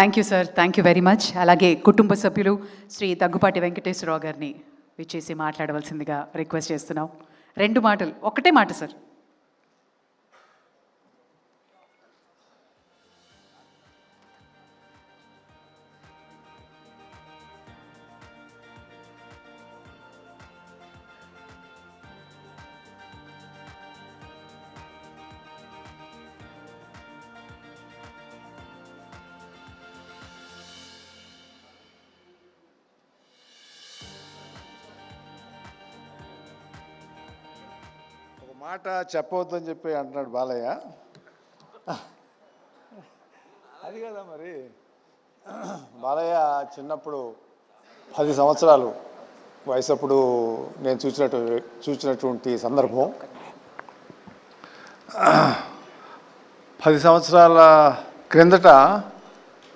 Thank you sir thank you very much అలాగే కుటుంబ సభ్యులు శ్రీ దగ్గుపాటి వెంకటేశ్వరరావు గారిని విచ్చేసి మాట్లాడవలసిందిగా రిక్వెస్ట్ చేస్తున్నాం. రెండు మాటలు. ఒకటే మాట సార్ మాట చెప్పవద్దని చెప్పి అంటున్నాడు బాలయ్య. అది కదా మరి. బాలయ్య చిన్నప్పుడు పది సంవత్సరాలు వయసు అప్పుడు నేను చూసినట్టు చూసినటువంటి సందర్భం. పది సంవత్సరాల క్రిందట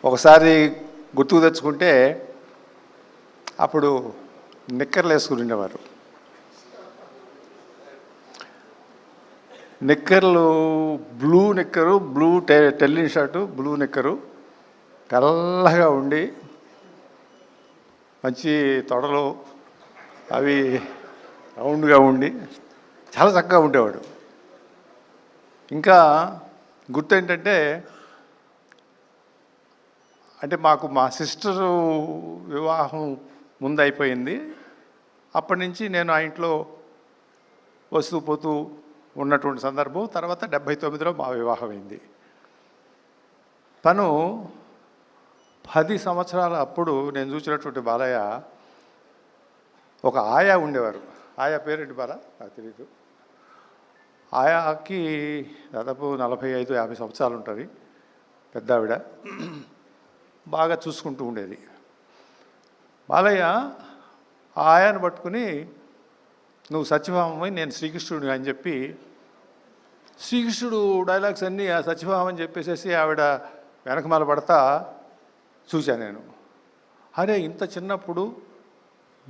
ఒకసారి గుర్తుకు తెచ్చుకుంటే అప్పుడు నిక్కర్లు వేసుకుని ఉండేవారు. నిక్కర్లు బ్లూ నిక్కరు బ్లూ టె టెల్లిన్ షర్టు బ్లూ నిక్కరు తెల్లగా ఉండి మంచి తొడలు అవి రౌండ్గా ఉండి చాలా చక్కగా ఉండేవాడు. ఇంకా గుర్తు ఏంటంటే అంటే మాకు మా సిస్టరు వివాహం ముందు అయిపోయింది అప్పటి నుంచి నేను ఆ ఇంట్లో వస్తూ పోతూ ఉన్నటువంటి సందర్భం తర్వాత డెబ్భై తొమ్మిదిలో మా వివాహమైంది. తను పది సంవత్సరాల అప్పుడు నేను చూసినటువంటి బాలయ్య ఒక ఆయా ఉండేవారు. ఆయా పేరేంటి బాల? నాకు తెలీదు. ఆయాకి దాదాపు నలభై ఐదు యాభై సంవత్సరాలు ఉంటుంది. పెద్ద ఆవిడ బాగా చూసుకుంటూ ఉండేది. బాలయ్య ఆయాను పట్టుకుని నువ్వు సత్యభామమై నేను శ్రీకృష్ణుడు అని చెప్పి శ్రీకృష్ణుడు డైలాగ్స్ అన్నీ ఆ సత్యభామ అని చెప్పేసేసి ఆవిడ వెనకమాల పడతా చూశాను నేను. అరే ఇంత చిన్నప్పుడు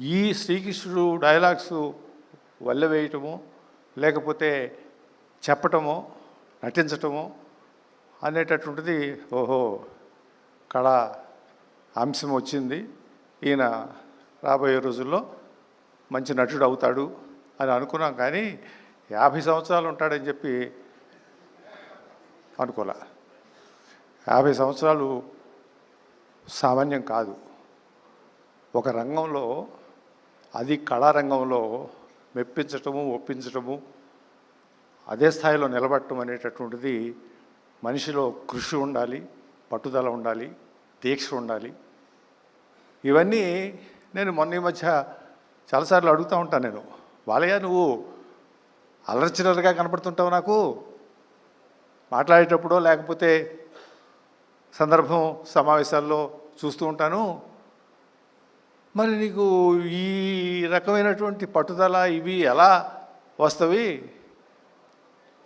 ఈ శ్రీకృష్ణుడు డైలాగ్స్ వల్ల వేయటము లేకపోతే చెప్పటము నటించటము అనేటటువంటిది ఓహో కళ అంశం వచ్చింది. ఈయన రాబోయే రోజుల్లో మంచి నటుడు అవుతాడు. అని అనుకున్నాం కానీ యాభై సంవత్సరాలు ఉంటాడని చెప్పి అనుకోలే. యాభై సంవత్సరాలు సామాన్యం కాదు. ఒక రంగంలో అది కళారంగంలో మెప్పించటము ఒప్పించటము అదే స్థాయిలో నిలబడటం అనేటటువంటిది మనిషిలో కృషి ఉండాలి పట్టుదల ఉండాలి దీక్ష ఉండాలి. ఇవన్నీ నేను మొన్న ఈ మధ్య చాలాసార్లు అడుగుతూ ఉంటాను నేను. బాలయ్య నువ్వు అలర్చినర్గా కనపడుతుంటావు నాకు. మాట్లాడేటప్పుడో లేకపోతే సందర్భం సమావేశాల్లో చూస్తూ ఉంటాను. మరి నీకు ఈ రకమైనటువంటి పట్టుదల ఇవి ఎలా వస్తవి?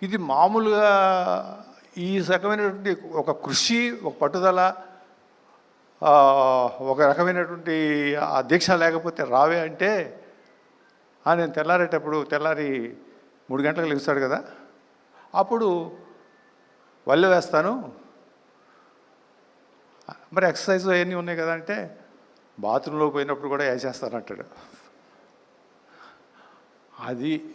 ఇది మామూలుగా ఈ రకమైనటువంటి ఒక కృషి ఒక పట్టుదల ఒక రకమైనటువంటి ఆ దీక్ష లేకపోతే రావే అంటే నేను తెల్లారేటప్పుడు తెల్లారి మూడు గంటలకు లెగుస్తాడు కదా. అప్పుడు వల్లె వేస్తాను. మరి ఎక్సర్సైజ్ అవన్నీ ఉన్నాయి కదా అంటే బాత్రూంలో పోయినప్పుడు కూడా వేసేస్తాను అంటాడు. అది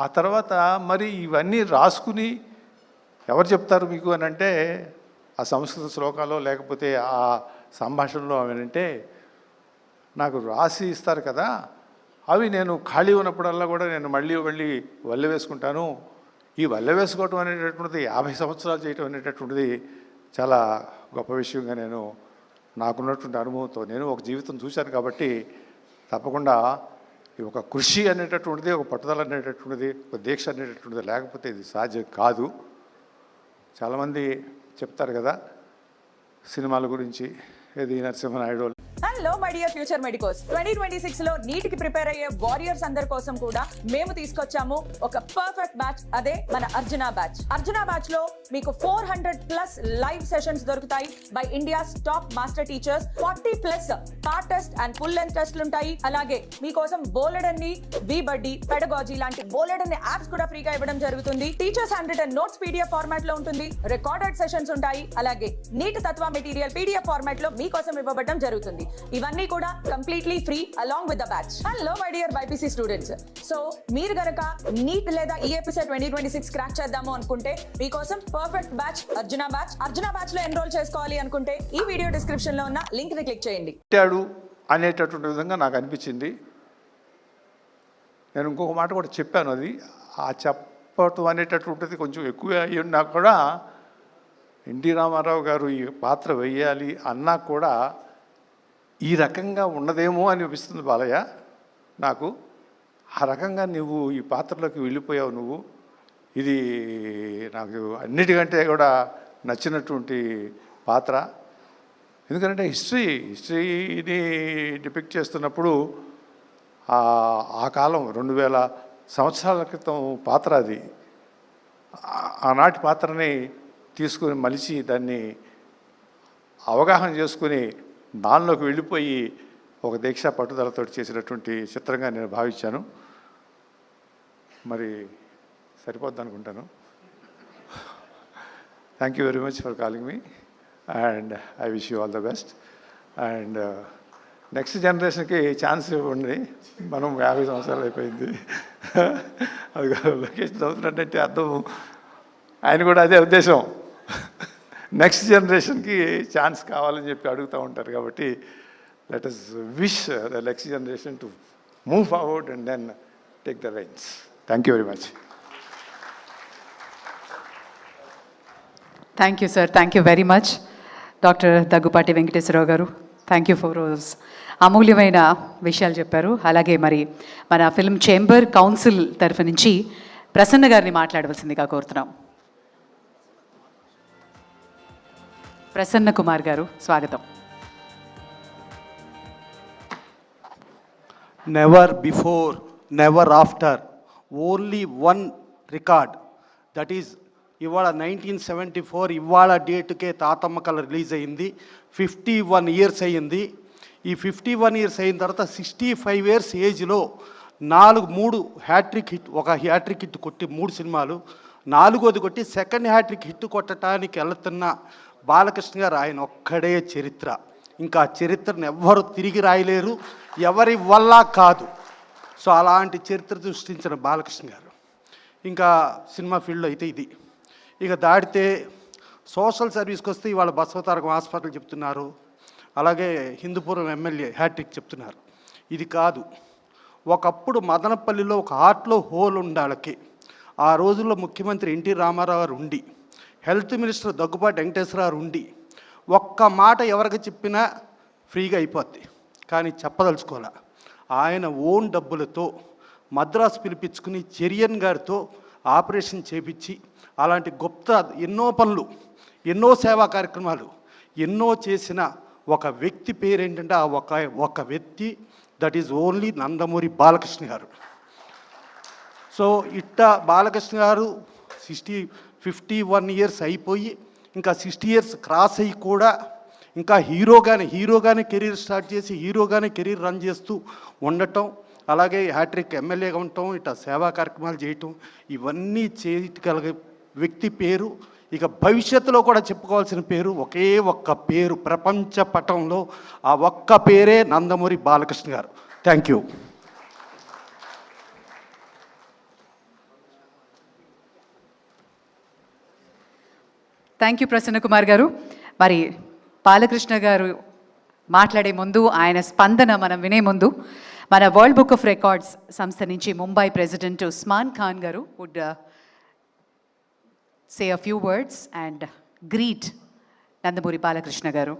ఆ తర్వాత మరి ఇవన్నీ రాసుకుని ఎవరు చెప్తారు మీకు అని అంటే ఆ సంస్కృత శ్లోకాలు లేకపోతే ఆ సంభాషణలో అంటే నాకు రాసి ఇస్తారు కదా. అవి నేను ఖాళీ ఉన్నప్పుడల్లా కూడా నేను మళ్ళీ మళ్ళీ వల్లె వేసుకుంటాను. ఈ వల్లె వేసుకోవటం అనేటటువంటిది యాభై సంవత్సరాలు చేయటం అనేటటువంటిది చాలా గొప్ప విషయంగా నేను నాకున్నటువంటి అనుభవంతో నేను ఒక జీవితం చూశాను కాబట్టి తప్పకుండా ఈ ఒక కృషి అనేటటువంటిది ఒక పట్టుదల అనేటటువంటిది ఒక దీక్ష అనేటటువంటిది లేకపోతే ఇది సాధ్యం కాదు. చాలామంది చెప్తారు కదా సినిమాల గురించి ఏది Narasimha Naidu hello year future medicos twenty twenty సిక్స్లో నీట్కి ప్రిపేర్ అయ్యే వారియర్స్ అందరి కోసం కూడా మేము తీసుకొచ్చాము ఒక పర్ఫెక్ట్ బ్యాచ్ అదే మన అర్జున బ్యాచ్ అర్జున బ్యాచ్లో మీకు four hundred plus live sessions దొరుకుతాయి by India's top master teachers forty plus part test and full length టెస్ట్లు ఉంటాయి. అలాగే మీకోసం బోలెడ్ అన్ని బీ బడ్డీ పెడగాజీ లాంటి బోలెడ్ అన్ని యాప్స్ కూడా ఫ్రీగా ఇవ్వడం జరుగుతుంది. Teachers hand written notes PDF ఫార్మాట్లో ఉంటుంది. రికార్డెడ్ సెషన్స్ ఉంటాయి. అలాగే నీట్ తత్వ మెటీరియల్ పీడిఎఫ్ ఫార్మాట్లో మీకోసం ఇవ్వబడడం జరుగుతుంది. ఇవన్నీ కూడా completely free along with the batch hello my dear BiPC students so మీరు గనక నీట్ లేదా E EAPC twenty twenty six crack చేద్దాము అనుకుంటే మీకోసం perfect batch Arjuna batch Arjuna బ్యాచ్లో ఎన్రోల్ చేసుకోవాలి అనుకుంటే ఈ వీడియో డిస్క్రిప్షన్లో ఉన్న లింక్ని క్లిక్ చేయండి. పెట్టాడు అనేటటువంటి విధంగా నాకు అనిపించింది. నేను ఇంకొక మాట కూడా చెప్పాను అది. ఆ చెప్పటం అనేటటువంటిది కొంచెం ఎక్కువ అయ్యి ఉన్నా కూడా ఎన్టీ రామారావు గారు ఈ పాత్ర వేయాలి అన్నా కూడా ఈ రకంగా ఉన్నదేమో అని అనిపిస్తుంది బాలయ్య. నాకు ఆ రకంగా నువ్వు ఈ పాత్రలోకి వెళ్ళిపోయావు నువ్వు. ఇది నాకు అన్నిటికంటే కూడా నచ్చినటువంటి పాత్ర. ఎందుకంటే హిస్టరీ హిస్టరీని డిపిక్ట్ చేస్తున్నప్పుడు ఆ- కాలం రెండు వేల సంవత్సరాల క్రితం పాత్ర అది. ఆనాటి పాత్రని తీసుకుని మలిచి దాన్ని అవగాహన చేసుకుని దానిలోకి వెళ్ళిపోయి ఒక దీక్ష పట్టుదలతో చేసినటువంటి చిత్రంగా నేను భావించాను. మరి సరిపోద్ది అనుకుంటాను. Thank you very much for calling me and I wish you all the best and next జనరేషన్కి ఛాన్స్ ఇవ్వండి. మనం యాభై సంవత్సరాలు అయిపోయింది. అది లొకేషన్ చదువుతున్నట్టే అర్థం. ఆయన కూడా అదే ఉద్దేశం. నెక్స్ట్ జనరేషన్కి ఛాన్స్ కావాలని చెప్పి అడుగుతూ ఉంటారు కాబట్టి let us wish the next generation to move forward and then take the reins thank you very much thank you sir thank you very much doctor Daggubati Venkateswara Rao garu thank you for rose అమూల్యమైన విషయాలు చెప్పారు. అలాగే మరి మన film chamber council తరఫు నుంచి ప్రసన్న గారిని మాట్లాడవలసిందిగా కోరుతున్నాం. ప్రసన్న కుమార్ గారు స్వాగతం. Never before never after only one record that is ఇవాళ నైన్టీన్ సెవెంటీ ఫోర్ ఇవాళ డేటుకే తాతమ్మ కళ రిలీజ్ అయింది. ఫిఫ్టీ వన్ ఇయర్స్ అయ్యింది ఈ ఫిఫ్టీ వన్ ఇయర్స్ అయిన తర్వాత సిక్స్టీ ఫైవ్ ఇయర్స్ ఏజ్లో నాలుగు మూడు హ్యాట్రిక్ హిట్ ఒక హ్యాట్రిక్ హిట్ కొట్టి మూడు సినిమాలు. నాలుగోది కొట్టి సెకండ్ హ్యాట్రిక్ హిట్ కొట్టడానికి వెళ్తున్న బాలకృష్ణ గారు ఆయన ఒక్కడే చరిత్ర. ఇంకా చరిత్రను ఎవ్వరు తిరిగి రాయలేరు ఎవరి వల్ల కాదు. సో అలాంటి చరిత్ర సృష్టించిన బాలకృష్ణ గారు. ఇంకా సినిమా ఫీల్డ్లో అయితే ఇది. ఇక దాటితే సోషల్ సర్వీస్కి వస్తే ఇవాళ బసవతారకం హాస్పిటల్ చెప్తున్నారు. అలాగే హిందూపురం ఎమ్మెల్యే హ్యాట్రిక్ చెప్తున్నారు. ఇది కాదు. ఒకప్పుడు మదనపల్లిలో ఒక హార్ట్లో హోల్ ఉండాలకి. ఆ రోజుల్లో ముఖ్యమంత్రి ఎన్టీ రామారావు గారు ఉండి హెల్త్ మినిస్టర్ దగ్గుబాటి వెంకటేశ్వర గారు ఉండి ఒక్క మాట ఎవరికి చెప్పినా ఫ్రీగా అయిపోద్ది. కానీ చెప్పదలుచుకోలే ఆయన ఓన్ డబ్బులతో మద్రాసు పిలిపించుకుని చెరియన్ గారితో ఆపరేషన్ చేపించి అలాంటి గొప్ప ఎన్నో పనులు ఎన్నో సేవా కార్యక్రమాలు ఎన్నో చేసిన ఒక వ్యక్తి పేరేంటంటే ఆ ఒక ఒక వ్యక్తి that is only Nandamuri Balakrishna garu. So ఇట్ట బాలకృష్ణ గారు సిక్స్టీ ఫిఫ్టీ వన్ ఇయర్స్ అయిపోయి ఇంకా సిక్స్టీ ఇయర్స్ క్రాస్ అయ్యి కూడా ఇంకా హీరోగానే హీరోగానే కెరీర్ స్టార్ట్ చేసి హీరోగానే కెరీర్ రన్ చేస్తూ ఉండటం అలాగే హ్యాట్రిక్ ఎమ్మెల్యేగా ఉండటం ఇట్లా సేవా కార్యక్రమాలు చేయటం ఇవన్నీ చేయగలిగే వ్యక్తి పేరు ఇక భవిష్యత్తులో కూడా చెప్పుకోవాల్సిన పేరు ఒకే ఒక్క పేరు ప్రపంచ పటంలో ఆ ఒక్క పేరే Nandamuri Balakrishna garu. Thank you thank you Prasanna Kumar garu. మరి బాలకృష్ణ గారు మాట్లాడే ముందు ఆయన స్పందన మనం వినే ముందు మన వరల్డ్ బుక్ ఆఫ్ రికార్డ్స్ సంస్థ నుంచి Mumbai president Usman Khan garu would say a few words and greet Nandamuri Balakrishna garu.